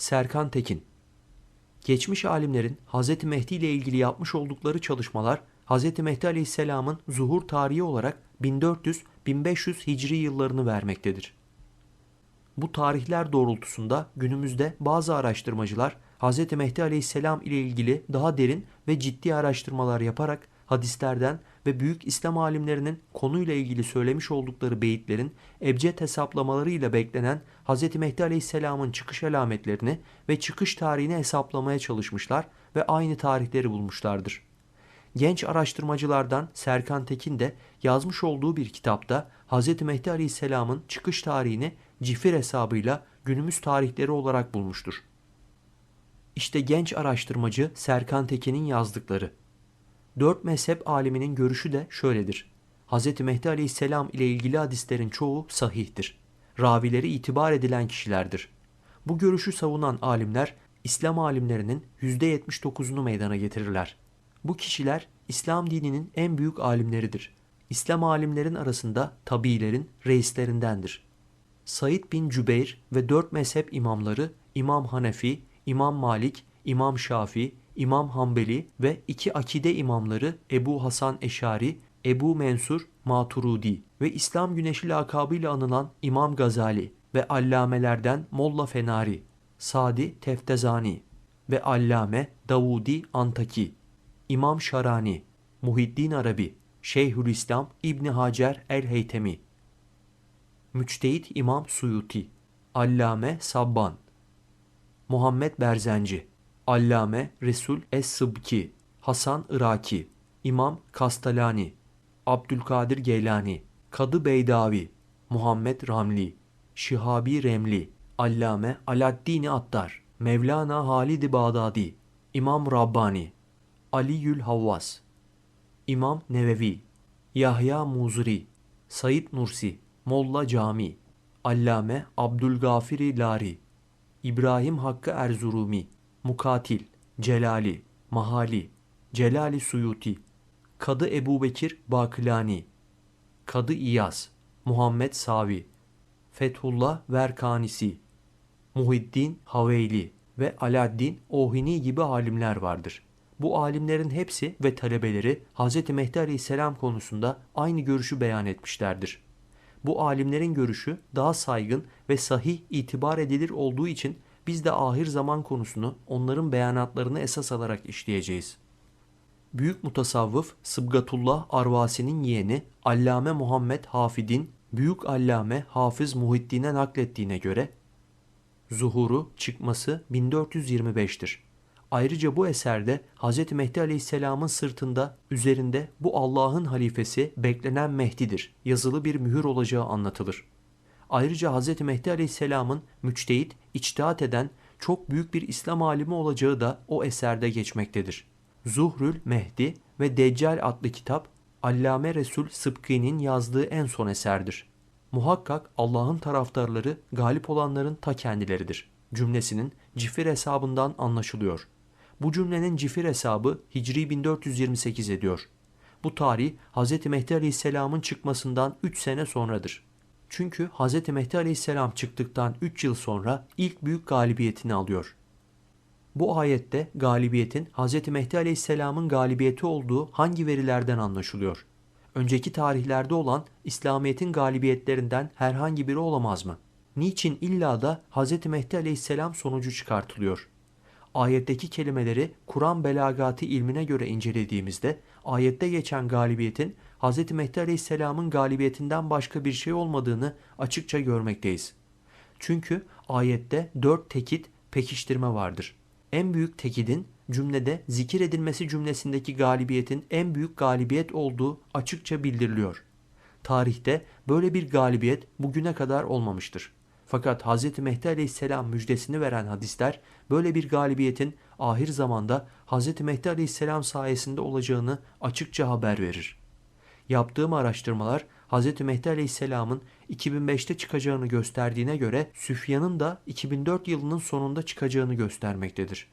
Serkan Tekin Geçmiş alimlerin Hz. Mehdi ile ilgili yapmış oldukları çalışmalar Hz. Mehdi Aleyhisselam'ın zuhur tarihi olarak 1400-1500 Hicri yıllarını vermektedir. Bu tarihler doğrultusunda günümüzde bazı araştırmacılar Hz. Mehdi Aleyhisselam ile ilgili daha derin ve ciddi araştırmalar yaparak hadislerden ve büyük İslam alimlerinin konuyla ilgili söylemiş oldukları beyitlerin ebced hesaplamalarıyla beklenen Hz. Mehdi Aleyhisselam'ın çıkış alametlerini ve çıkış tarihini hesaplamaya çalışmışlar ve aynı tarihleri bulmuşlardır. Genç araştırmacılardan Serkan Tekin de yazmış olduğu bir kitapta Hz. Mehdi Aleyhisselam'ın çıkış tarihini cifir hesabıyla günümüz tarihleri olarak bulmuştur. İşte genç araştırmacı Serkan Tekin'in yazdıkları. Dört mezhep aliminin görüşü de şöyledir. Hz. Mehdi Aleyhisselam ile ilgili hadislerin çoğu sahihtir. Ravileri itibar edilen kişilerdir. Bu görüşü savunan alimler İslam alimlerinin %79'unu meydana getirirler. Bu kişiler İslam dininin en büyük alimleridir. İslam alimlerin arasında tabiilerin reislerindendir. Said bin Cübeyr ve dört mezhep imamları İmam Hanefi, İmam Malik, İmam Şafi, İmam Hanbeli ve iki akide imamları Ebu Hasan Eşari, Ebu Mensur Maturudi ve İslam Güneşi lakabıyla anılan İmam Gazali ve allamelerden Molla Fenari, Sadi Teftezani ve Allame Davudi Antaki, İmam Şarani, Muhiddin Arabi, Şeyhülislam İbni Hacer el-Heytemi, Müçtehit İmam Suyuti, Allame Sabban, Muhammed Berzenci, Allame Resul Es-Sıbki, Hasan Iraki, İmam Kastalani, Abdülkadir Geylani, Kadı Beydavi, Muhammed Ramli, Şihabi Remli, Allame Aladdin Attar, Mevlana Halid-i Bağdadi, İmam Rabbani, Ali Yül Havvas, İmam Nevevi, Yahya Muzri, Said Nursi, Molla Cami, Allame Abdülgafiri Lari, İbrahim Hakkı Erzurumi, Mukatil, Celali, Mahali, Celali Suyuti, Kadı Ebubekir Bakılani, Kadı İyaz, Muhammed Savi, Fethullah Verkanisi, Muhiddin Haveyli ve Aladdin Ohini gibi alimler vardır. Bu alimlerin hepsi ve talebeleri Hz. Mehdi Aleyhisselam konusunda aynı görüşü beyan etmişlerdir. Bu alimlerin görüşü daha saygın ve sahih itibar edilir olduğu için biz de ahir zaman konusunu onların beyanatlarını esas alarak işleyeceğiz. Büyük mutasavvıf Sıbgatullah Arvasi'nin yeğeni Allame Muhammed Hafid'in Büyük Allame Hafız Muhiddin'e naklettiğine göre zuhuru çıkması 1425'tir. Ayrıca bu eserde Hz. Mehdi Aleyhisselam'ın sırtında üzerinde bu Allah'ın halifesi beklenen Mehdi'dir yazılı bir mühür olacağı anlatılır. Ayrıca Hz. Mehdi Aleyhisselam'ın müçtehit, içtihat eden çok büyük bir İslam alimi olacağı da o eserde geçmektedir. Zuhrül Mehdi ve Deccal adlı kitap Allame Resul Sıbki'nin yazdığı en son eserdir. Muhakkak Allah'ın taraftarları galip olanların ta kendileridir. Cümlesinin cifir hesabından anlaşılıyor. Bu cümlenin cifir hesabı Hicri 1428 ediyor. Bu tarih Hz. Mehdi Aleyhisselam'ın çıkmasından 3 sene sonradır. Çünkü Hz. Mehdi Aleyhisselam çıktıktan 3 yıl sonra ilk büyük galibiyetini alıyor. Bu ayette galibiyetin Hz. Mehdi Aleyhisselam'ın galibiyeti olduğu hangi verilerden anlaşılıyor? Önceki tarihlerde olan İslamiyet'in galibiyetlerinden herhangi biri olamaz mı? Niçin illa da Hz. Mehdi Aleyhisselam sonucu çıkartılıyor? Ayetteki kelimeleri Kur'an belagatı ilmine göre incelediğimizde ayette geçen galibiyetin Hz. Mehdi Aleyhisselam'ın galibiyetinden başka bir şey olmadığını açıkça görmekteyiz. Çünkü ayette dört tekit pekiştirme vardır. En büyük tekidin cümlede zikir edilmesi cümlesindeki galibiyetin en büyük galibiyet olduğu açıkça bildiriliyor. Tarihte böyle bir galibiyet bugüne kadar olmamıştır. Fakat Hz. Mehdi Aleyhisselam müjdesini veren hadisler böyle bir galibiyetin ahir zamanda Hz. Mehdi Aleyhisselam sayesinde olacağını açıkça haber verir. Yaptığım araştırmalar Hz. Mehdi Aleyhisselam'ın 2005'te çıkacağını gösterdiğine göre Süfyan'ın da 2004 yılının sonunda çıkacağını göstermektedir.